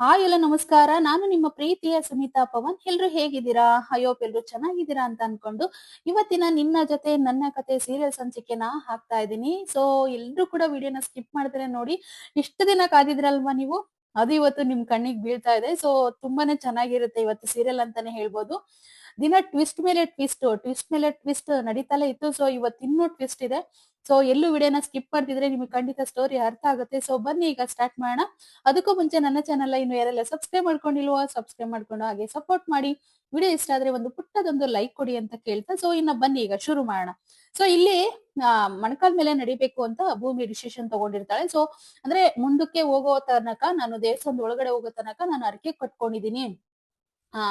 Hi ಎಲ್ಲ, ನಮಸ್ಕಾರ. ನಾನು ನಿಮ್ಮ ಪ್ರೀತಿಯ ಸುನೀತಾ ಪವನ್. ಎಲ್ರು ಹೇಗಿದ್ದೀರಾ? ಅಯ್ಯೋಪ್ ಎಲ್ರು ಚೆನ್ನಾಗಿದ್ದೀರಾ ಅಂತ ಅನ್ಕೊಂಡು ಇವತ್ತಿನ ನಿನ್ನ ಜೊತೆ ನನ್ನ ಕತೆ ಸೀರಿಯಲ್ ಸಂಚಿಕೆನ ಹಾಕ್ತಾ ಇದ್ದೀನಿ. ಸೊ ಎಲ್ರು ಕೂಡ ವಿಡಿಯೋನ ಸ್ಕಿಪ್ ಮಾಡಿದ್ರೆ ನೋಡಿ, ಇಷ್ಟು ದಿನ ಕಾದಿದ್ರಲ್ವಾ ನೀವು? ಅದು ಇವತ್ತು ನಿಮ್ ಕಣ್ಣಿಗೆ ಬೀಳ್ತಾ ಇದೆ. ಸೊ ತುಂಬಾನೇ ಚೆನ್ನಾಗಿರುತ್ತೆ ಇವತ್ತು ಸೀರಿಯಲ್ ಅಂತಾನೆ ಹೇಳ್ಬೋದು. ದಿನ ಟ್ವಿಸ್ಟ್ ಮೇಲೆ ಟ್ವಿಸ್ಟ್ ಟ್ವಿಸ್ಟ್ ಮೇಲೆ ಟ್ವಿಸ್ಟ್ ನಡೀತಲೇ ಇತ್ತು. ಸೊ ಇವತ್ತು ಇನ್ನೂ ಟ್ವಿಸ್ಟ್ ಇದೆ. ಸೊ ಎಲ್ಲೂ ವಿಡಿಯೋನ ಸ್ಕಿಪ್ ಮಾಡ್ತಿದ್ರೆ ನಿಮಗೆ ಖಂಡಿತ ಸ್ಟೋರಿ ಅರ್ಥ ಆಗುತ್ತೆ. ಸೊ ಬನ್ನಿ ಈಗ ಸ್ಟಾರ್ಟ್ ಮಾಡೋಣ. ಅದಕ್ಕೂ ಮುಂಚೆ ನನ್ನ ಚಾನಲ್ ಇನ್ನು ಯಾರೆಲ್ಲ ಸಬ್ಸ್ಕ್ರೈಬ್ ಮಾಡ್ಕೊಂಡಿಲ್ವೋ ಸಬ್ಸ್ಕ್ರೈಬ್ ಮಾಡ್ಕೊಂಡು ಹಾಗೆ ಸಪೋರ್ಟ್ ಮಾಡಿ. ವಿಡಿಯೋ ಇಷ್ಟ ಆದ್ರೆ ಒಂದು ಪುಟ್ಟದೊಂದು ಲೈಕ್ ಕೊಡಿ ಅಂತ ಕೇಳ್ತಾ. ಸೊ ಇನ್ನ ಬನ್ನಿ ಈಗ ಶುರು ಮಾಡೋಣ. ಸೊ ಇಲ್ಲಿ ಮಣಕಾಲ್ ಮೇಲೆ ನಡಿಬೇಕು ಅಂತ ಭೂಮಿ ಡಿಸಿಷನ್ ತಗೊಂಡಿರ್ತಾಳೆ. ಸೊ ಅಂದ್ರೆ ಮುಂದಕ್ಕೆ ಹೋಗೋ ತನಕ ನಾನು ದೇವಸ್ಥಾನದ ಒಳಗಡೆ ಹೋಗೋ ತನಕ ನಾನು ಅರಕೆ ಕಟ್ಕೊಂಡಿದೀನಿ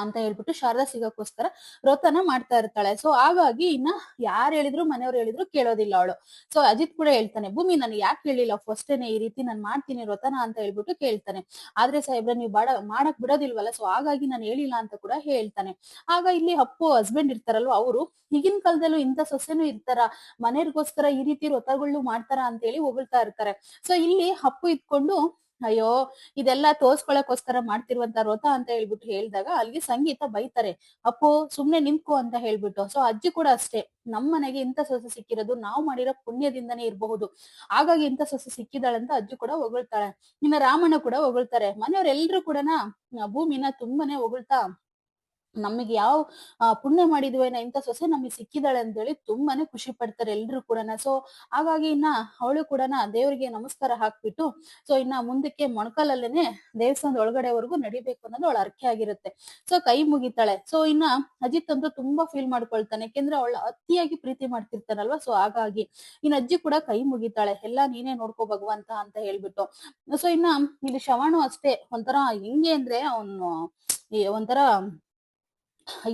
ಅಂತ ಹೇಳ್ಬಿಟ್ಟು ಶಾರದಾ ಸಿಗೋಕ್ಕೋಸ್ಕರ ವ್ರತನ ಮಾಡ್ತಾ ಇರ್ತಾಳೆ. ಸೊ ಹಾಗಾಗಿ ಇನ್ನ ಯಾರು ಹೇಳಿದ್ರು, ಮನೆಯವ್ರು ಹೇಳಿದ್ರು ಕೇಳೋದಿಲ್ಲ ಅವಳು. ಸೊ ಅಜಿತ್ ಕೂಡ ಹೇಳ್ತಾನೆ, ಭೂಮಿ, ನಾನು ಯಾಕೆ ಹೇಳಿಲ್ಲ? ಫಸ್ಟೇನೆ ಈ ರೀತಿ ನಾನು ಮಾಡ್ತೀನಿ ವ್ರತನ ಅಂತ ಹೇಳ್ಬಿಟ್ಟು ಕೇಳ್ತಾನೆ. ಆದ್ರೆ ಸಾಹೇಬ್ರ, ನೀವು ಬಾಡ, ಮಾಡಕ್ ಬಿಡೋದಿಲ್ವಲ್ಲ? ಸೊ ಹಾಗಾಗಿ ನಾನು ಹೇಳಿಲ್ಲ ಅಂತ ಕೂಡ ಹೇಳ್ತಾನೆ. ಆಗ ಇಲ್ಲಿ ಅಪ್ಪು ಹಸ್ಬೆಂಡ್ ಇರ್ತಾರಲ್ವ ಅವರು, ಈಗಿನ ಕಾಲದಲ್ಲೂ ಇಂಥ ಸೊಸೆನೂ ಇರ್ತಾರ. ಮನೆಯವ್ರಿಗೋಸ್ಕರ ಈ ರೀತಿ ವ್ರತಗಳು ಮಾಡ್ತಾರ ಅಂತ ಹೇಳಿ ಹೊಗಳ್ತಾ ಇರ್ತಾರೆ. ಸೊ ಇಲ್ಲಿ ಅಪ್ಪು ಇದ್ಕೊಂಡು ಅಯ್ಯೋ, ಇದೆಲ್ಲ ತೋರ್ಸ್ಕೊಳಕ್ಕೋಸ್ಕರ ಮಾಡ್ತಿರುವಂತ ವ್ರತ ಅಂತ ಹೇಳ್ಬಿಟ್ಟು ಹೇಳಿದಾಗ ಅಲ್ಲಿ ಸಂಗೀತ ಬೈತಾರೆ. ಅಪ್ಪು, ಸುಮ್ನೆ ನಿಂತ್ಕೋ ಅಂತ ಹೇಳ್ಬಿಟ್ಟು. ಸೊ ಅಜ್ಜಿ ಕೂಡ ಅಷ್ಟೇ. ನಮ್ಮ ಮನೆಗೆ ಇಂಥ ಸೊಸೆ ಸಿಕ್ಕಿರೋದು ನಾವು ಮಾಡಿರೋ ಪುಣ್ಯದಿಂದನೇ ಇರಬಹುದು. ಹಾಗಾಗಿ ಇಂಥ ಸೊಸೆ ಸಿಕ್ಕಿದಾಳೆ ಅಂತ ಅಜ್ಜಿ ಕೂಡ ಹೊಗಳ್ತಾಳೆ. ಇನ್ನ ರಾಮಣ್ಣ ಕೂಡ ಹೊಗಳ್ತಾರೆ. ಮನೆಯವರೆಲ್ಲರೂ ಕೂಡ ಭೂಮಿನ ತುಂಬಾನೇ ಹೊಗಳ್ತಾ ನಮಗೆ ಯಾವ ಪುಣ್ಯ ಮಾಡಿದ್ವೇನ ಇಂಥ ಸೊಸೆ ನಮಗೆ ಸಿಕ್ಕಿದಾಳೆ ಅಂತ ಹೇಳಿ ತುಂಬಾನೇ ಖುಷಿ ಪಡ್ತಾರೆ ಎಲ್ರು ಕೂಡ ಸೊ ಹಾಗಾಗಿ ಇನ್ನ ಅವಳು ಕೂಡ ದೇವರಿಗೆ ನಮಸ್ಕಾರ ಹಾಕ್ಬಿಟ್ಟು ಸೊ ಇನ್ನ ಮುಂದಕ್ಕೆ ಮೊಣಕಾಲಲ್ಲೇನೆ ದೇವಸ್ಥಾನದ ಒಳಗಡೆವರೆಗೂ ನಡಿಬೇಕು ಅನ್ನೋದು ಅವಳ ಅರ್ಕೆ ಆಗಿರುತ್ತೆ. ಸೊ ಕೈ ಮುಗಿತಾಳೆ. ಸೊ ಇನ್ನ ಅಜಿತ್ ಅಂತೂ ತುಂಬಾ ಫೀಲ್ ಮಾಡ್ಕೊಳ್ತಾನೆ. ಯಾಕೆಂದ್ರೆ ಅವಳ ಅತಿಯಾಗಿ ಪ್ರೀತಿ ಮಾಡ್ತಿರ್ತಾನಲ್ವಾ? ಸೊ ಹಾಗಾಗಿ ಇನ್ನ ಅಜ್ಜಿ ಕೂಡ ಕೈ ಮುಗಿತಾಳೆ. ಎಲ್ಲ ನೀನೇ ನೋಡ್ಕೋ ಭಗವಂತ ಅಂತ ಹೇಳ್ಬಿಟ್ಟು. ಸೊ ಇನ್ನ ಇಲ್ಲಿ ಶವಣು ಅಷ್ಟೇ. ಒಂಥರ ಹೆಂಗೆ ಅಂದ್ರೆ ಅವನು ಒಂಥರ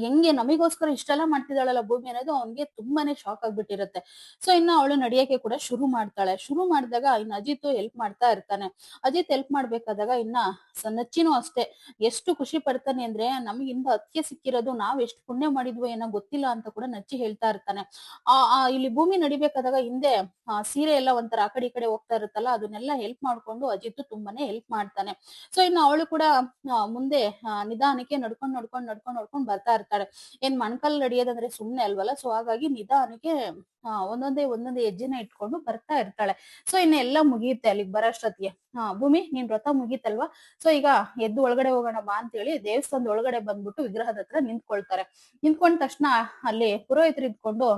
ಹೆಂಗೆ ನಮಿಗೋಸ್ಕರ ಇಷ್ಟೆಲ್ಲ ಮಾಡ್ತಿದ್ದಾಳಲ್ಲ ಭೂಮಿ ಅನ್ನೋದು ಅವನ್ಗೆ ತುಂಬಾನೇ ಶಾಕ್ ಆಗ್ಬಿಟ್ಟಿರುತ್ತೆ. ಸೊ ಇನ್ನ ಅವಳು ನಡಿಯಕ್ಕೆ ಕೂಡ ಶುರು ಮಾಡ್ತಾಳೆ. ಶುರು ಮಾಡಿದಾಗ ಇನ್ನ ಅಜಿತ್ ಹೆಲ್ಪ್ ಮಾಡ್ತಾ ಇರ್ತಾನೆ. ಅಜಿತ್ ಹೆಲ್ಪ್ ಮಾಡ್ಬೇಕಾದಾಗ ಇನ್ನ ನಚ್ಚಿನೂ ಅಷ್ಟೇ. ಎಷ್ಟು ಖುಷಿ ಪಡ್ತಾನೆ ಅಂದ್ರೆ ನಮಗಿಂದ ಅದಕ್ಕೆ ಸಿಕ್ಕಿರೋದು ನಾವ್ ಎಷ್ಟು ಪುಣ್ಯ ಮಾಡಿದ್ವೋ ಏನೋ ಗೊತ್ತಿಲ್ಲ ಅಂತ ಕೂಡ ನಚ್ಚಿ ಹೇಳ್ತಾ ಇರ್ತಾನೆ. ಆ ಇಲ್ಲಿ ಭೂಮಿ ನಡಿಬೇಕಾದಾಗ ಹಿಂದೆ ಸೀರೆ ಎಲ್ಲ ಒಂಥರ ಆ ಕಡೆ ಈ ಕಡೆ ಹೋಗ್ತಾ ಇರುತ್ತಲ್ಲ, ಅದನ್ನೆಲ್ಲ ಹೆಲ್ಪ್ ಮಾಡ್ಕೊಂಡು ಅಜಿತ್ ತುಂಬಾನೇ ಹೆಲ್ಪ್ ಮಾಡ್ತಾನೆ. ಸೊ ಇನ್ನು ಅವಳು ಕೂಡ ಮುಂದೆ ನಿಧಾನಕ್ಕೆ ನಡ್ಕೊಂಡ್ ನಡ್ಕೊಂಡ್ ನಡ್ಕೊಂಡ್ ನಡ್ಕೊಂಡ್ ಬರ್ತಾ ಇರ್ತಾರೆ. ಏನ್ ಮಣ್ಕಲ್ ನಡೆಯೋದಂದ್ರೆ ಸುಮ್ನೆ ಅಲ್ವಲ್ಲ? ಸೊ ಹಾಗಾಗಿ ನಿಧಾನಕ್ಕೆ ಒಂದೊಂದೇ ಒಂದೊಂದೇ ಹೆಜ್ಜೆನ ಇಟ್ಕೊಂಡು ಬರ್ತಾ ಇರ್ತಾಳೆ. ಸೊ ಇನ್ನ ಎಲ್ಲ ಮುಗಿಯುತ್ತೆ ಅಲ್ಲಿಗೆ ಬರೋಷ್ಟೊತ್ತಿಗೆ ಹಾ, ಭೂಮಿ, ನೀನ್ ವ್ರತ ಮುಗೀತಲ್ವಾ? ಸೊ ಈಗ ಎದ್ದು ಒಳಗಡೆ ಹೋಗೋಣ ಬಾ ಅಂತೇಳಿ ದೇವಸ್ಥಾನದ ಒಳಗಡೆ ಬಂದ್ಬಿಟ್ಟು ವಿಗ್ರಹದ ಹತ್ರ ನಿಂತ್ಕೊಳ್ತಾರೆ. ನಿಂತ್ಕೊಂಡ ತಕ್ಷಣ ಅಲ್ಲಿ ಪುರೋಹಿತರು ಇದ್ಕೊಂಡು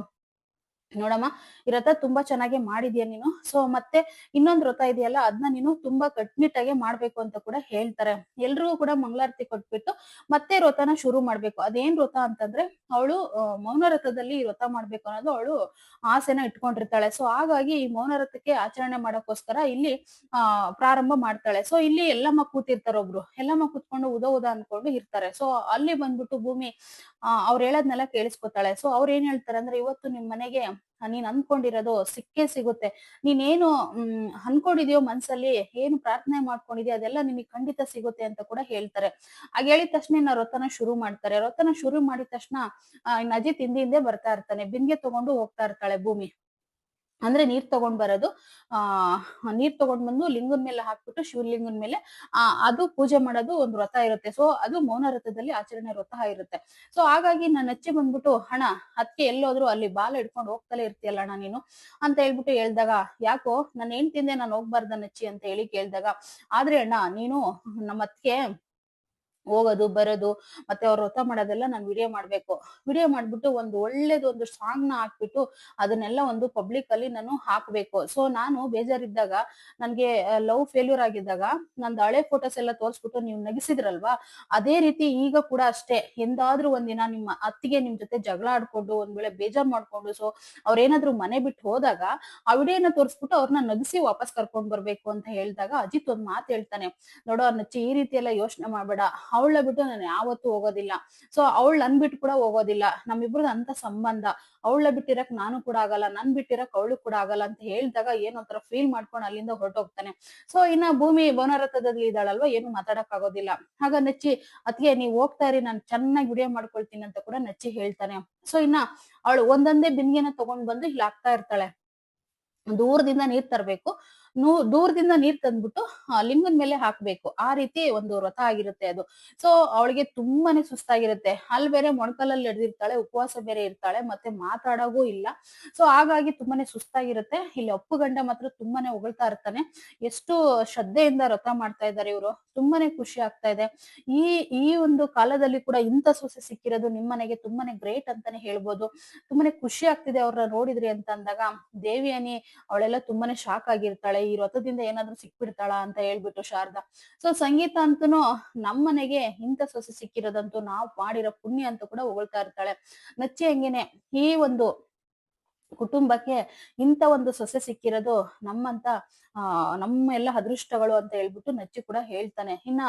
ನೋಡಮ್ಮ, ಈ ರಥ ತುಂಬಾ ಚೆನ್ನಾಗಿ ಮಾಡಿದ್ಯಾ ನೀನು? ಸೊ ಮತ್ತೆ ಇನ್ನೊಂದು ವ್ರತ ಇದೆಯಲ್ಲ ಅದನ್ನ ನೀನು ತುಂಬಾ ಕಟ್ನಿಟ್ಟಾಗೆ ಮಾಡ್ಬೇಕು ಅಂತ ಕೂಡ ಹೇಳ್ತಾರೆ. ಎಲ್ರಿಗೂ ಕೂಡ ಮಂಗಳಾರತಿ ಕೊಟ್ಬಿಟ್ಟು ಮತ್ತೆ ವ್ರತನ ಶುರು ಮಾಡ್ಬೇಕು. ಅದೇನ್ ವ್ರತ ಅಂತಂದ್ರೆ, ಅವಳು ಮೌನ ವ್ರತದಲ್ಲಿ ಈ ವ್ರತ ಮಾಡ್ಬೇಕು ಅನ್ನೋದು ಅವಳು ಆಸೆನ ಇಟ್ಕೊಂಡಿರ್ತಾಳೆ. ಸೊ ಹಾಗಾಗಿ ಈ ಮೌನ ವ್ರತಕ್ಕೆ ಆಚರಣೆ ಮಾಡಕ್ಕೋಸ್ಕರ ಇಲ್ಲಿ, ಆ, ಪ್ರಾರಂಭ ಮಾಡ್ತಾಳೆ. ಸೊ ಇಲ್ಲಿ ಎಲ್ಲಮ್ಮ ಕೂತಿರ್ತಾರೆ ಒಬ್ರು ಎಲ್ಲಮ್ಮ ಕೂತ್ಕೊಂಡು ಉದ ಉದ ಅನ್ಕೊಂಡು ಇರ್ತಾರೆ. ಸೊ ಅಲ್ಲಿ ಬಂದ್ಬಿಟ್ಟು ಭೂಮಿ ಅವ್ರು ಹೇಳದ್ನೆಲ್ಲ ಕೇಳಿಸ್ಕೊತಾಳೆ. ಸೊ ಅವ್ರು ಏನ್ ಹೇಳ್ತಾರೆ ಅಂದ್ರೆ, ಇವತ್ತು ನಿಮ್ ಮನೆಗೆ ನೀನ್ ಅನ್ಕೊಂಡಿರೋದು ಸಿಕ್ಕೇ ಸಿಗುತ್ತೆ. ನೀನೇನು, ಹ್ಮ್, ಅನ್ಕೊಂಡಿದ್ಯೋ ಮನ್ಸಲ್ಲಿ, ಏನು ಪ್ರಾರ್ಥನೆ ಮಾಡ್ಕೊಂಡಿದ್ಯೋ ಅದೆಲ್ಲ ನಿನಗೆ ಖಂಡಿತ ಸಿಗುತ್ತೆ ಅಂತ ಕೂಡ ಹೇಳ್ತಾರೆ. ಹಾಗೆ ಹೇಳಿದ ತಕ್ಷಣ ಇನ್ನ ರೊತ್ತನ ಶುರು ಮಾಡ್ತಾರೆ. ರೊತ್ತನ ಶುರು ಮಾಡಿದ ತಕ್ಷಣ ಅಜಿತ್ ಹಿಂದೆ ಹಿಂದೆ ಬರ್ತಾ ಇರ್ತಾನೆ. ಬಿಂದಿಗೆ ತಗೊಂಡು ಹೋಗ್ತಾ ಇರ್ತಾಳೆ ಭೂಮಿ. ಅಂದ್ರೆ ನೀರ್ ತಗೊಂಡ್ ಬರೋದು, ಆ, ನೀರ್ ತಗೊಂಡ್ ಬಂದು ಲಿಂಗನ್ ಮೇಲೆ ಹಾಕ್ಬಿಟ್ಟು ಶಿವಲಿಂಗನ್ ಮೇಲೆ, ಆ, ಅದು ಪೂಜೆ ಮಾಡೋದು ಒಂದು ವ್ರತ ಇರುತ್ತೆ. ಸೊ ಅದು ಮೌನ ವ್ರತದಲ್ಲಿ ಆಚರಣೆ ವ್ರತ ಇರುತ್ತೆ. ಸೊ ಹಾಗಾಗಿ ನಾನು ಹಚ್ಚಿ ಬಂದ್ಬಿಟ್ಟು ಹಣ ಅದಕ್ಕೆ ಎಲ್ಲೋದ್ರು ಅಲ್ಲಿ ಬಾಲ ಹಿಡ್ಕೊಂಡು ಹೋಗ್ತಲೇ ಇರ್ತೀಯಲ್ಲ ಅಣ್ಣ ನೀನು? ಅಂತ ಹೇಳ್ಬಿಟ್ಟು ಹೇಳ್ದಾಗ, ಯಾಕೋ ನನ್ನ ತಿಂದೆ ನಾನು ಹೋಗ್ಬಾರ್ದ ನಚ್ಚಿ? ಅಂತ ಹೇಳಿ ಕೇಳ್ದಾಗ, ಆದ್ರೆ ಅಣ್ಣ, ನೀನು ನಮ್ಮ ಅತ್ತಿಗೆ ಹೋಗೋದು, ಬರೋದು, ಮತ್ತೆ ಅವ್ರ ವ್ರತ ಮಾಡೋದೆಲ್ಲ ನಾನು ವಿಡಿಯೋ ಮಾಡ್ಬೇಕು. ವಿಡಿಯೋ ಮಾಡ್ಬಿಟ್ಟು ಒಂದು ಒಳ್ಳೇದು ಒಂದು ಸಾಂಗ್ನ ಹಾಕ್ಬಿಟ್ಟು ಅದನ್ನೆಲ್ಲ ಒಂದು ಪಬ್ಲಿಕ್ ಅಲ್ಲಿ ನಾನು ಹಾಕ್ಬೇಕು. ಸೊ ನಾನು ಬೇಜಾರಿದ್ದಾಗ, ನನ್ಗೆ ಲವ್ ಫೇಲ್ಯೂರ್ ಆಗಿದ್ದಾಗ ನಂದು ಹಳೆ ಫೋಟೋಸ್ ಎಲ್ಲ ತೋರಿಸ್ಬಿಟ್ಟು ನೀವು ನಗಿಸಿದ್ರಲ್ವಾ? ಅದೇ ರೀತಿ ಈಗ ಕೂಡ ಅಷ್ಟೇ. ಎಂದಾದ್ರೂ ಒಂದಿನ ನಿಮ್ಮ ಅತ್ತಿಗೆ ನಿಮ್ ಜೊತೆ ಜಗಳ ಆಡ್ಕೊಂಡು, ಒಂದ್ ವೇಳೆ ಬೇಜಾರ್ ಮಾಡ್ಕೊಂಡು ಸೊ ಅವ್ರೇನಾದ್ರೂ ಮನೆ ಬಿಟ್ಟು ಹೋದಾಗ ಆ ವಿಡಿಯೋನ ತೋರಿಸ್ಬಿಟ್ಟು ಅವ್ರನ್ನ ನಗಿಸಿ ವಾಪಸ್ ಕರ್ಕೊಂಡ್ ಬರ್ಬೇಕು ಅಂತ ಹೇಳಿದಾಗ ಅಜಿತ್ ಒಂದ್ ಮಾತು ಹೇಳ್ತಾನೆ. ನೋಡೋ ನಚ್ಚಿ ಈ ರೀತಿ ಎಲ್ಲ ಯೋಚನೆ ಮಾಡ್ಬೇಡ. ಅವಳ ಬಿಟ್ಟು ನಾನು ಯಾವತ್ತೂ ಹೋಗೋದಿಲ್ಲ. ಸೊ ಅವಳು ನನ್ ಬಿಟ್ಟು ಕೂಡ ಹೋಗೋದಿಲ್ಲ. ನಮ್ಮಿಬ್ರದ್ದು ಅಂತ ಸಂಬಂಧ. ಅವಳ ಬಿಟ್ಟಿರಕ್ ನಾನು ಕೂಡ ಆಗಲ್ಲ. ನನ್ ಬಿಟ್ಟಿರಕ್ ಅವಳು ಕೂಡ ಆಗಲ್ಲ ಅಂತ ಹೇಳಿದಾಗ ಏನೊಂಥರ ಫೀಲ್ ಮಾಡ್ಕೊಂಡು ಅಲ್ಲಿಂದ ಹೊರಟೋಗ್ತಾನೆ. ಸೊ ಇನ್ನ ಭೂಮಿ ಬೋನರಥದಲ್ಲಿ ಇದ್ದಾಳಲ್ವಾ? ಏನು ಮಾತಾಡಕ್ ಆಗೋದಿಲ್ಲ ಆಗ ನಚ್ಚಿ ಅತ್ಗೆ ನೀವ್ ಹೋಗ್ತಾ ಇರಿ. ನಾನು ಚೆನ್ನಾಗಿ ವಿಡಿಯೋ ಮಾಡ್ಕೊಳ್ತೀನಿ ಅಂತ ಕೂಡ ನಚ್ಚಿ ಹೇಳ್ತಾನೆ. ಸೊ ಇನ್ನ ಅವಳು ಒಂದೊಂದೇ ಬಿಂದಿಗೆನ ತಗೊಂಡ್ ಬಂದು ಇಲ್ಲಿ ಹಾಕ್ತಾ ಇರ್ತಾಳೆ. ದೂರದಿಂದ ನೀರ್ ತರ್ಬೇಕು. ನೂ ದೂರದಿಂದ ನೀರ್ ತಂದ್ಬಿಟ್ಟು ಆ, ಲಿಂಗದ ಮೇಲೆ ಹಾಕ್ಬೇಕು. ಆ ರೀತಿ ಒಂದು ವ್ರತ ಆಗಿರುತ್ತೆ ಅದು. ಸೊ ಅವಳಿಗೆ ತುಂಬಾನೇ ಸುಸ್ತಾಗಿರುತ್ತೆ. ಅಲ್ಲಿ ಬೇರೆ ಮೊಣಕಲಲ್ಲಿ ಎಡ್ದಿರ್ತಾಳೆ ಉಪವಾಸ ಬೇರೆ ಇರ್ತಾಳೆ ಮತ್ತೆ ಮಾತಾಡೋಗೂ ಇಲ್ಲ. ಸೊ ಹಾಗಾಗಿ ತುಂಬಾನೇ ಸುಸ್ತಾಗಿರುತ್ತೆ. ಇಲ್ಲಿ ಅಪ್ಪು ಗಂಡ ಮಾತ್ರ ತುಂಬಾನೇ ಹೊಗಳ್ತಾ ಇರ್ತಾನೆ. ಎಷ್ಟು ಶ್ರದ್ಧೆಯಿಂದ ವ್ರತ ಮಾಡ್ತಾ ಇದ್ದಾರೆ ಇವರು. ತುಂಬಾನೇ ಖುಷಿ ಆಗ್ತಾ ಇದೆ. ಈ ಈ ಒಂದು ಕಾಲದಲ್ಲಿ ಕೂಡ ಇಂಥ ಸೊಸೆ ಸಿಕ್ಕಿರೋದು ನಿಮ್ಮನೆಗೆ ತುಂಬಾನೇ ಗ್ರೇಟ್ ಅಂತಾನೆ ಹೇಳ್ಬೋದು. ತುಂಬಾನೇ ಖುಷಿ ಆಗ್ತಿದೆ ಅವ್ರನ್ನ ನೋಡಿದ್ರಿ ಅಂತ ಅಂದಾಗ. ದೇವಿಯಾನಿ ಅವಳೆಲ್ಲ ತುಂಬಾನೇ ಶಾಕ್ ಆಗಿರ್ತಾಳೆ. ಈ ವ್ರತದಿಂದ ಏನಾದ್ರೂ ಸಿಕ್ಬಿಡ್ತಾಳ ಅಂತ ಹೇಳ್ಬಿಟ್ಟು ಶಾರದಾ. ಸೊ ಸಂಗೀತ ಅಂತೂ ನಮ್ಮನೆಗೆ ಇಂಥ ಸೊಸೆ ಸಿಕ್ಕಿರೋದಂತೂ ನಾವು ಮಾಡಿರೋ ಪುಣ್ಯ ಅಂತ ಕೂಡ ಹೊಗಳ್ತಾ ಇರ್ತಾಳೆ. ನಚ್ಚೆ ಹಂಗೇನೆ ಈ ಒಂದು ಕುಟುಂಬಕ್ಕೆ ಇಂಥ ಒಂದು ಸೊಸೆ ಸಿಕ್ಕಿರೋದು ನಮ್ಮಂತ, ಆ ನಮ್ಮ ಎಲ್ಲ ಅದೃಷ್ಟಗಳು ಅಂತ ಹೇಳ್ಬಿಟ್ಟು ನಚ್ಚಿ ಕೂಡ ಹೇಳ್ತಾನೆ. ಇನ್ನ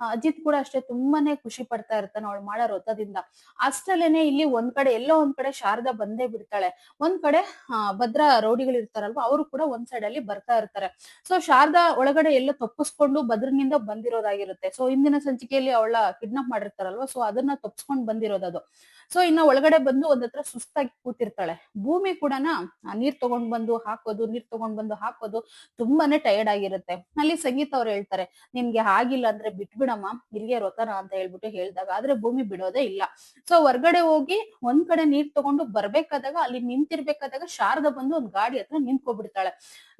ಅಜಿತ್ ಕೂಡ ಅಷ್ಟೇ ತುಂಬಾನೇ ಖುಷಿ ಪಡ್ತಾ ಇರ್ತಾನೆ ಅವಳು ಮಾಡೋ ವ್ರತದಿಂದ ಅಷ್ಟಲ್ಲೇನೆ ಇಲ್ಲಿ ಒಂದ್ ಕಡೆ, ಎಲ್ಲೋ ಒಂದ್ ಕಡೆ ಶಾರದಾ ಬಂದೇ ಬಿಡ್ತಾಳೆ. ಒಂದ್ ಕಡೆ ಭದ್ರ ರೌಡಿಗಳು ಇರ್ತಾರಲ್ವಾ, ಅವರು ಕೂಡ ಒಂದ್ ಸೈಡ್ ಅಲ್ಲಿ ಬರ್ತಾ ಇರ್ತಾರೆ. ಸೊ ಶಾರದಾ ಒಳಗಡೆ ಎಲ್ಲ ತಪ್ಪಿಸ್ಕೊಂಡು ಭದ್ರನಿಂದ ಬಂದಿರೋದಾಗಿರುತ್ತೆ. ಸೊ ಇಂದಿನ ಸಂಚಿಕೆಯಲ್ಲಿ ಅವಳ ಕಿಡ್ನಾಪ್ ಮಾಡಿರ್ತಾರಲ್ವ ಸೊ ಅದನ್ನ ತಪ್ಪಿಸ್ಕೊಂಡು ಬಂದಿರೋದದು ಸೊ ಇನ್ನ ಒಳಗಡೆ ಬಂದು ಒಂದ್ ಹತ್ರ ಸುಸ್ತಾಗಿ ಕೂತಿರ್ತಾಳೆ. ಭೂಮಿ ಕೂಡ ನೀರ್ ತಗೊಂಡ್ ಬಂದು ಹಾಕೋದು, ನೀರ್ ತಗೊಂಡ್ ಬಂದು ಹಾಕೋದು ತುಂಬಾನೇ ಟಯರ್ಡ್ ಆಗಿರುತ್ತೆ. ಅಲ್ಲಿ ಸಂಗೀತ ಅವ್ರು ಹೇಳ್ತಾರೆ, ನಿನ್ಗೆ ಆಗಿಲ್ಲ ಅಂದ್ರೆ ಬಿಟ್ಬಿಡಮ್ಮ, ಇಲ್ಲಿಗೆ ರೊತನ ಅಂತ ಹೇಳ್ಬಿಟ್ಟು ಹೇಳ್ದಾಗ, ಆದ್ರೆ ಭೂಮಿ ಬಿಡೋದೇ ಇಲ್ಲ. ಸೊ ಹೊರ್ಗಡೆ ಹೋಗಿ ಒಂದ್ ಕಡೆ ನೀರ್ ತಗೊಂಡು ಬರ್ಬೇಕಾದಾಗ, ಅಲ್ಲಿ ನಿಂತಿರ್ಬೇಕಾದಾಗ ಶಾರದ ಬಂದು ಒಂದ್ ಗಾಡಿ ಹತ್ರ ನಿಂತ್ಕೊಬಿಡ್ತಾಳೆ.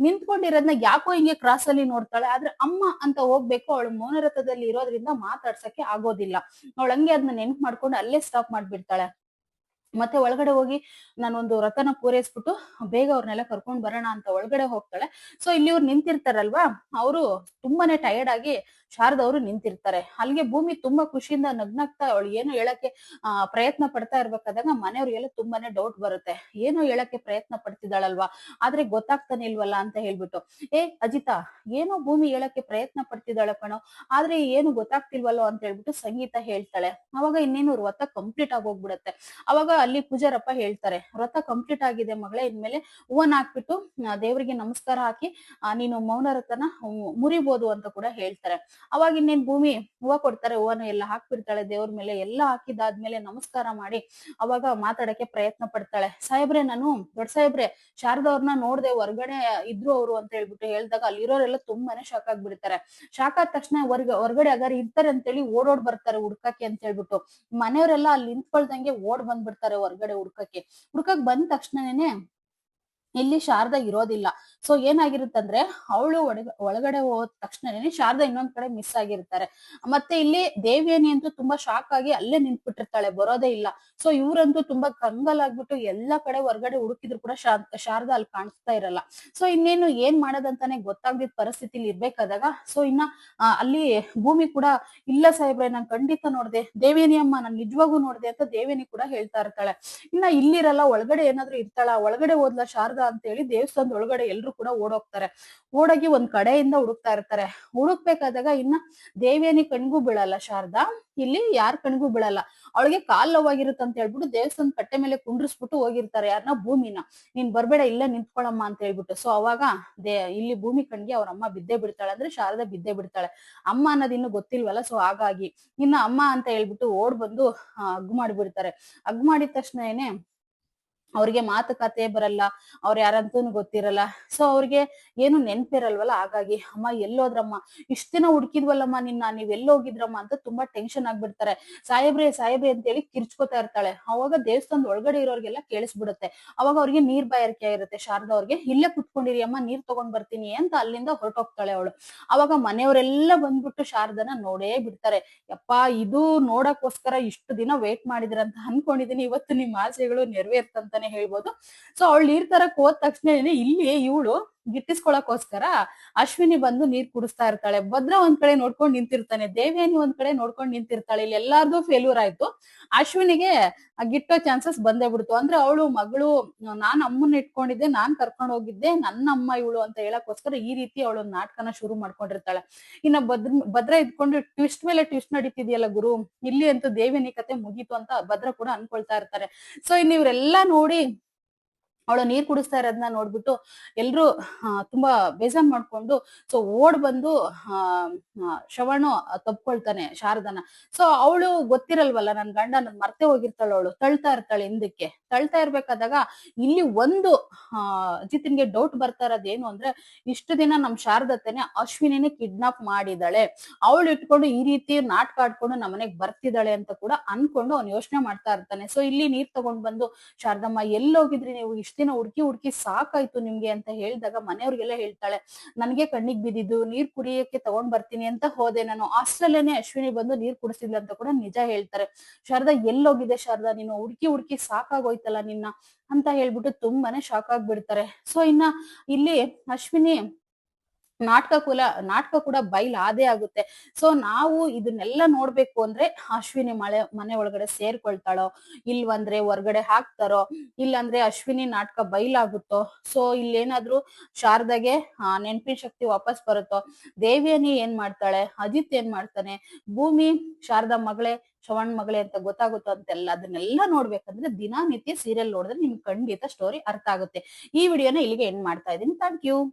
ನಿಂತ್ಕೊಂಡಿರೋದ್ನ ಯಾಕೋ ಹಿಂಗೆ ಕ್ರಾಸ್ ಅಲ್ಲಿ ನೋಡ್ತಾಳೆ. ಆದ್ರೆ ಅಮ್ಮ ಅಂತ ಹೋಗ್ಬೇಕು, ಅವಳು ಮೌನರಥದಲ್ಲಿ ಇರೋದ್ರಿಂದ ಮಾತಾಡ್ಸಕ್ಕೆ ಆಗೋದಿಲ್ಲ. ಅವಳು ಹಂಗೆ ಅದನ್ನ ನೆನ್ಪ್ ಮಾಡ್ಕೊಂಡು ಅಲ್ಲೇ ಸ್ಟಾಪ್ ಮಾಡ್ಬಿಡ್ತಾಳೆ. ಮತ್ತೆ ಒಳಗಡೆ ಹೋಗಿ ನಾನೊಂದು ರಥನ ಪೂರೈಸ್ಬಿಟ್ಟು ಬೇಗ ಅವ್ರನ್ನೆಲ್ಲ ಕರ್ಕೊಂಡ್ ಬರೋಣ ಅಂತ ಒಳಗಡೆ ಹೋಗ್ತಾಳೆ. ಸೊ ಇಲ್ಲಿ ಇವ್ರು ನಿಂತಿರ್ತಾರಲ್ವಾ? ಅವರು ತುಂಬಾನೇ ಟಯರ್ಡ್ ಆಗಿ ಶಾರದಾ ಅವರು ನಿಂತಿರ್ತಾರೆ. ಅಲ್ಲಿಗೆ ಭೂಮಿ ತುಂಬಾ ಖುಷಿಯಿಂದ ನಗ್ನಗ್ತಾ ಅವಳು. ಏನು ಹೇಳಕ್ಕೆ, ಆ, ಪ್ರಯತ್ನ ಪಡ್ತಾ ಇರ್ಬೇಕಾದಾಗ ಮನೆಯವ್ರಿಗೆಲ್ಲ ತುಂಬಾನೇ ಡೌಟ್ ಬರುತ್ತೆ. ಏನೋ ಹೇಳಕ್ಕೆ ಪ್ರಯತ್ನ ಪಡ್ತಿದ್ದಾಳಲ್ವಾ? ಆದ್ರೆ ಗೊತ್ತಾಗ್ತಾನೆ ಇಲ್ವಲ್ಲ ಅಂತ ಹೇಳ್ಬಿಟ್ಟು. ಏ, ಅಜಿತಾ, ಏನೋ ಭೂಮಿ ಹೇಳಕ್ಕೆ ಪ್ರಯತ್ನ ಪಡ್ತಿದ್ದಾಳೆ ಕಣೋ. ಆದ್ರೆ ಏನು ಗೊತ್ತಾಗ್ತಿಲ್ವಲ್ಲೋ ಅಂತ ಹೇಳ್ಬಿಟ್ಟು ಸಂಗೀತ ಹೇಳ್ತಾಳೆ. ಅವಾಗ ಇನ್ನೇನು ವ್ರತ ಕಂಪ್ಲೀಟ್ ಆಗೋಗ್ಬಿಡತ್ತೆ ಅವಾಗ ಅಲ್ಲಿ ಪೂಜಾರಪ್ಪ ಹೇಳ್ತಾರೆ, ವ್ರತ ಕಂಪ್ಲೀಟ್ ಆಗಿದೆ ಮಗಳೇ, ಇನ್ಮೇಲೆ ಹೂವನ್ ಹಾಕ್ಬಿಟ್ಟು ದೇವರಿಗೆ ನಮಸ್ಕಾರ ಹಾಕಿ ನೀನು ಮೌನ ವ್ರತನ ಮುರಿಬಹುದು ಅಂತ ಕೂಡ ಹೇಳ್ತಾರೆ. ಅವಾಗ ಇನ್ನೇನ್ ಭೂಮಿ ಹೂವ ಕೊಡ್ತಾರೆ ಹೂವನ ಎಲ್ಲ ಹಾಕ್ಬಿಡ್ತಾಳೆ, ದೇವ್ರ ಮೇಲೆ ಎಲ್ಲ ಹಾಕಿದಾದ್ಮೇಲೆ ನಮಸ್ಕಾರ ಮಾಡಿ ಅವಾಗ ಮಾತಾಡಕ್ಕೆ ಪ್ರಯತ್ನ ಪಡ್ತಾಳೆ. ಸಾಹೇಬ್ರೆ, ನಾನು ದೊಡ್ಡ ಸಾಹೇಬ್ರೆ ಶಾರದವ್ರನ್ನ ನೋಡ್ದೆ ಹೊರ್ಗಡೆ ಇದ್ರು ಅವರು ಅಂತ ಹೇಳ್ಬಿಟ್ಟು ಹೇಳ್ದಾಗ ಅಲ್ಲಿರೋರೆಲ್ಲ ತುಂಬಾನೇ ಶಾಕ್ ಆಗ್ಬಿಡ್ತಾರೆ. ಶಾಕ್ ಆದ ತಕ್ಷಣ ಹೊರ್ಗ, ಹೊರ್ಗಡೆ ಅಗಾರ ಇರ್ತಾರೆ ಅಂತೇಳಿ ಓಡೋಡ್ ಬರ್ತಾರೆ ಹುಡ್ಕಕ್ಕೆ ಅಂತ ಹೇಳ್ಬಿಟ್ಟು. ಮನೆಯವರೆಲ್ಲ ಅಲ್ಲಿ ನಿಂತ್ಕೊಳ್ದಂಗೆ ಓಡ್ ಬಂದ್ಬಿಡ್ತಾರೆ ಹೊರ್ಗಡೆ ಹುಡ್ಕಕ್ಕೆ. ಹುಡ್ಕಕ್ ಬಂದ ತಕ್ಷಣನೇ ಇಲ್ಲಿ ಶಾರದಾ ಇರೋದಿಲ್ಲ. ಸೊ ಏನಾಗಿರುತ್ತಂದ್ರೆ ಅವಳು ಒಳಗಡೆ ಹೋದ ತಕ್ಷಣನೇ ಶಾರದಾ ಇನ್ನೊಂದ್ ಕಡೆ ಮಿಸ್ ಆಗಿರ್ತಾರೆ. ಮತ್ತೆ ಇಲ್ಲಿ ದೇವಿಯನಿ ಅಂತೂ ತುಂಬಾ ಶಾಕ್ ಆಗಿ ಅಲ್ಲೇ ನಿಂತ್ಬಿಟ್ಟಿರ್ತಾಳೆ, ಬರೋದೇ ಇಲ್ಲ. ಸೊ ಇವ್ರಂತೂ ತುಂಬಾ ಕಂಗಲಾಗ್ಬಿಟ್ಟು ಎಲ್ಲಾ ಕಡೆ ಹೊರಗಡೆ ಹುಡುಕಿದ್ರು ಕೂಡ ಶಾರದಾ ಅಲ್ಲಿ ಕಾಣಿಸ್ತಾ ಇರಲ್ಲ. ಸೊ ಇನ್ನೇನು ಏನ್ ಮಾಡೋದಂತಾನೆ ಗೊತ್ತಾಗ್ದಿದ್ ಪರಿಸ್ಥಿತಿಲಿ ಇರ್ಬೇಕಾದಾಗ ಸೊ ಇನ್ನ ಅಲ್ಲಿ ಭೂಮಿ ಕೂಡ ಇಲ್ಲ ಸಾಹೇಬ್ರೆ, ನಾನ್ ಖಂಡಿತ ನೋಡ್ದೆ. ದೇವೇನಿ ಅಮ್ಮ ನಾನ್ ನಿಜವಾಗೂ ನೋಡ್ದೆ ಅಂತ ದೇವೇನಿ ಕೂಡ ಹೇಳ್ತಾ ಇರ್ತಾಳೆ. ಇನ್ನ ಇಲ್ಲಿರಲ್ಲ, ಒಳಗಡೆ ಏನಾದ್ರೂ ಇರ್ತಾಳ? ಒಳಗಡೆ ಹೋದ್ಲ ಶಾರದಾ? ಅಂತ ಹೇಳಿ ದೇವಸ್ಥಾನದ ಒಳಗಡೆ ಎಲ್ರು ಕೂಡ ಓಡೋಗ್ತಾರೆ. ಓಡೋಗಿ ಒಂದ್ ಕಡೆಯಿಂದ ಹುಡುಕ್ತಾ ಇರ್ತಾರೆ. ಹುಡುಕ್ಬೇಕಾದಾಗ ಇನ್ನ ದೇವಿಯನಿ ಕಣ್ಗೂ ಬೀಳಲ್ಲ ಶಾರದಾ. ಇಲ್ಲಿ ಯಾರ್ ಕಣ್ಗೂ ಬೀಳಲ್ಲ. ಅವಳಿಗೆ ಕಾಲ್ ನೋವಾಗಿರುತ್ತೆ ಅಂತ ಹೇಳ್ಬಿಟ್ಟು ದೇವಸ್ಥಾನದ ಕಟ್ಟೆ ಮೇಲೆ ಕುಂಡ್ರಿಸ್ಬಿಟ್ಟು ಹೋಗಿರ್ತಾರೆ. ಯಾರನ್ನ ಭೂಮಿನ. ನೀನ್ ಬರ್ಬೇಡ, ಇಲ್ಲ ನಿಂತ್ಕೊಳಮ್ಮ ಅಂತ ಹೇಳ್ಬಿಟ್ಟು. ಸೊ ಅವಾಗ ದೇ, ಇಲ್ಲಿ ಭೂಮಿ ಕಣ್ಗೆ ಅವ್ರ ಅಮ್ಮ ಬಿದ್ದೆ ಬಿಡ್ತಾಳೆ ಅಂದ್ರೆ ಶಾರದಾ ಬಿದ್ದೆ ಬಿಡ್ತಾಳೆ. ಅಮ್ಮ ಅನ್ನೋದು ಇನ್ನು ಗೊತ್ತಿಲ್ವಲ್ಲ ಸೊ ಹಾಗಾಗಿ ಇನ್ನ ಅಮ್ಮ ಅಂತ ಹೇಳ್ಬಿಟ್ಟು ಓಡ್ ಬಂದು ಅಗ್ ಮಾಡಿ ಬಿಡ್ತಾರೆ ಅಗ್ ಮಾಡಿದ ತಕ್ಷಣ ಅವ್ರಿಗೆ ಮಾತುಕತೆ ಬರಲ್ಲ, ಅವ್ರ ಯಾರಂತೂ ಗೊತ್ತಿರಲ್ಲ. ಸೊ ಅವ್ರಿಗೆ ಏನು ನೆನ್ಪಿರಲ್ವಲ್ಲ, ಹಾಗಾಗಿ ಅಮ್ಮ ಎಲ್ಲೋದ್ರಮ್ಮ, ಇಷ್ಟ ದಿನ ಹುಡ್ಕಿದ್ವಲ್ಲಮ್ಮ ನಿನ್ನ, ನೀವ್ ಎಲ್ಲೋಗಿದ್ರಮ್ಮ ಅಂತ ತುಂಬಾ ಟೆನ್ಷನ್ ಆಗ್ಬಿಡ್ತಾರೆ. ಸಾಹೇಬ್ರೆ ಅಂತ ಹೇಳಿ ಕಿರ್ಚ್ಕೊತಾ ಇರ್ತಾಳೆ. ಅವಾಗ ದೇವಸ್ಥಾನದ ಒಳಗಡೆ ಇರೋರ್ಗೆಲ್ಲ ಕೇಳಿಸ್ಬಿಡುತ್ತೆ. ಅವಾಗ ಅವ್ರಿಗೆ ನೀರ್ ಬಾಯಾರಿಕೆ ಆಗಿರುತ್ತೆ. ಶಾರದಾ ಅವ್ರಿಗೆ, ಇಲ್ಲೇ ಕುತ್ಕೊಂಡಿರಿ ಅಮ್ಮ, ನೀರ್ ತಗೊಂಡ್ ಬರ್ತೀನಿ ಅಂತ ಅಲ್ಲಿಂದ ಹೊರಟೋಗ್ತಾಳೆ ಅವಳು. ಅವಾಗ ಮನೆಯವರೆಲ್ಲ ಬಂದ್ಬಿಟ್ಟು ಶಾರದನ ನೋಡೇ ಬಿಡ್ತಾರೆ. ಯಪ್ಪ, ಇದು ನೋಡಕ್ಕೋಸ್ಕರ ಇಷ್ಟು ದಿನ ವೇಟ್ ಮಾಡಿದ್ರಂತ ಅನ್ಕೊಂಡಿದೀನಿ. ಇವತ್ತು ನಿಮ್ ಆಸೆಗಳು ನೆರವೇರ್ತಂತಾನೆ ಹೇಳ್ಬೋದು. ಸೊ ಅವಳು ನೀರ್ ತರಕ್ ಹೋದ ತಕ್ಷಣ ಇಲ್ಲಿ ಇವಳು ಗಿಟ್ಟಿಸ್ಕೊಳಕೋಸ್ಕರ ಅಶ್ವಿನಿ ಬಂದು ನೀರ್ ಕುಡಿಸ್ತಾ ಇರ್ತಾಳೆ. ಭದ್ರ ಒಂದ್ ಕಡೆ ನೋಡ್ಕೊಂಡ್ ನಿಂತಿರ್ತಾನೆ. ದೇವೇನಿ ಒಂದ್ ಕಡೆ ನೋಡ್ಕೊಂಡ್ ನಿಂತಿರ್ತಾಳೆ. ಇಲ್ಲಿ ಎಲ್ಲಾರ್ದು ಫೇಲ್ಯೂರ್ ಆಯ್ತು. ಅಶ್ವಿನಿಗೆ ಗಿಟ್ಟೋ ಚಾನ್ಸಸ್ ಬಂದೇ ಬಿಡ್ತು. ಅಂದ್ರೆ ಅವಳು, ಮಗಳು, ನಾನ್ ಅಮ್ಮನ್ನ ಇಟ್ಕೊಂಡಿದ್ದೆ, ನಾನ್ ಕರ್ಕೊಂಡ್ ಹೋಗಿದ್ದೆ, ನನ್ನ ಅಮ್ಮ ಇವಳು ಅಂತ ಹೇಳಕ್ಕೋಸ್ಕರ ಈ ರೀತಿ ಅವಳು ನಾಟಕನ ಶುರು ಮಾಡ್ಕೊಂಡಿರ್ತಾಳೆ. ಇನ್ನ ಭದ್ರ ಭದ್ರ ಇದ್ಕೊಂಡು ಟ್ವಿಸ್ಟ್ ಮೇಲೆ ಟ್ವಿಸ್ಟ್ ನಡೀತಿದ್ಯಲ್ಲ ಗುರು? ಇಲ್ಲಿ ಅಂತೂ ದೇವಿನಿ ಕತೆ ಮುಗೀತು ಅಂತ ಭದ್ರ ಕೂಡ ಅನ್ಕೊಳ್ತಾ ಇರ್ತಾರೆ. ಸೊ ಇನ್ ಇವ್ರೆಲ್ಲಾ ನೋಡಿ ಅವಳು ನೀರ್ ಕುಡಿಸ್ತಾ ಇರೋದನ್ನ ನೋಡ್ಬಿಟ್ಟು ಎಲ್ರು ತುಂಬಾ ಬೇಜಾರ್ ಮಾಡ್ಕೊಂಡು ಸೊ ಓಡ್ ಬಂದು ಶ್ರವಣು ತಪ್ಕೊಳ್ತಾನೆ ಶಾರದನ. ಸೊ ಅವಳು ಗೊತ್ತಿರಲ್ವಲ್ಲ ನನ್ ಗಂಡ ನನ್ ಮರ್ತೆ ಹೋಗಿರ್ತಾಳ ಅವಳು, ತಳ್ತಾ ಇರ್ತಾಳೆ ಹಿಂದಕ್ಕೆ. ತಳ್ತಾ ಇರ್ಬೇಕಾದಾಗ ಇಲ್ಲಿ ಒಂದು, ಆ, ಅಜಿತ್ನ್ಗೆ ಡೌಟ್ ಬರ್ತಾ ಇರೋದೇನು ಅಂದ್ರೆ, ಇಷ್ಟು ದಿನ ನಮ್ ಶಾರದತ್ತನೆ ಅಶ್ವಿನಿನ ಕಿಡ್ನಾಪ್ ಮಾಡಿದಾಳೆ ಅವಳು ಇಟ್ಕೊಂಡು ಈ ರೀತಿ ನಾಟಕ ಆಡ್ಕೊಂಡು ನಮ್ಮನೆಗ್ ಬರ್ತಿದ್ದಾಳೆ ಅಂತ ಕೂಡ ಅನ್ಕೊಂಡು ಅವ್ನು ಯೋಚನೆ ಮಾಡ್ತಾ ಇರ್ತಾನೆ. ಸೊ ಇಲ್ಲಿ ನೀರ್ ತಗೊಂಡ್ ಬಂದು, ಶಾರದಮ್ಮ ಎಲ್ಲೋಗಿದ್ರಿ ನೀವು? ಇಷ್ಟ ದಿನ ಹುಡ್ಕಿ ಹುಡ್ಕಿ ಸಾಕಾಯ್ತು ನಿಮ್ಗೆ ಅಂತ ಹೇಳಿದಾಗ ಮನೆಯವ್ರಿಗೆಲ್ಲ ಹೇಳ್ತಾಳೆ, ನನ್ಗೆ ಕಣ್ಣಿಗೆ ಬಿದ್ದಿದ್ದು, ನೀರ್ ಕುಡಿಯಕ್ಕೆ ತಗೊಂಡ್ ಬರ್ತೀನಿ ಅಂತ ಹೋದೆ ನಾನು. ಆಸ್ಟ್ರೇಲಿಯಾನೇ ಅಶ್ವಿನಿ ಬಂದು ನೀರ್ ಕುಡಿಸಿದ್ಲು ಅಂತ ಕೂಡ ನಿಜ ಹೇಳ್ತಾರೆ. ಶಾರದಾ, ಎಲ್ಲೋಗಿದೆ ಶಾರದಾ, ನೀನು ಹುಡ್ಕಿ ಹುಡ್ಕಿ ಸಾಕಾಗೋಯ್ತಲ್ಲ ನಿನ್ನ ಅಂತ ಹೇಳ್ಬಿಟ್ಟು ತುಂಬಾನೇ ಶಾಕ್ ಆಗ್ಬಿಡ್ತಾರೆ. ಸೊ ಇನ್ನ ಇಲ್ಲಿ ಅಶ್ವಿನಿ ನಾಟಕ ಕುಲ, ನಾಟಕ ಕೂಡ ಬೈಲ್ ಆದೇ ಆಗುತ್ತೆ. ಸೊ ನಾವು ಇದನ್ನೆಲ್ಲ ನೋಡ್ಬೇಕು ಅಂದ್ರೆ ಅಶ್ವಿನಿ ಮಳೆ, ಮನೆ ಒಳಗಡೆ ಸೇರ್ಕೊಳ್ತಾಳೋ, ಇಲ್ವಂದ್ರೆ ಹೊರ್ಗಡೆ ಹಾಕ್ತಾರೋ, ಇಲ್ಲಾಂದ್ರೆ ಅಶ್ವಿನಿ ನಾಟಕ ಬೈಲಾಗುತ್ತೋ ಸೊ ಇಲ್ಲೇನಾದ್ರೂ ಶಾರದಾಗೆ, ಆ, ನೆನ್ಪಿನ ಶಕ್ತಿ ವಾಪಸ್ ಬರುತ್ತೋ ದೇವಿಯನಿ ಏನ್ ಮಾಡ್ತಾಳೆ, ಅಜಿತ್ ಏನ್ ಮಾಡ್ತಾನೆ, ಭೂಮಿ, ಶಾರದಾ ಮಗಳೇ, ಶ್ರವಣ್ ಮಗಳೇ ಅಂತ ಗೊತ್ತಾಗುತ್ತೋ ಅಂತೆಲ್ಲ, ಅದನ್ನೆಲ್ಲ ನೋಡ್ಬೇಕಂದ್ರೆ ದಿನನಿತ್ಯ ಸೀರಿಯಲ್ ನೋಡಿದ್ರೆ ನಿಮ್ಗೆ ಖಂಡಿತ ಸ್ಟೋರಿ ಅರ್ಥ ಆಗುತ್ತೆ. ಈ ವಿಡಿಯೋನ ಇಲ್ಲಿಗೆ ಎಂಡ್ ಮಾಡ್ತಾ ಇದ್ದೀನಿ. Thank you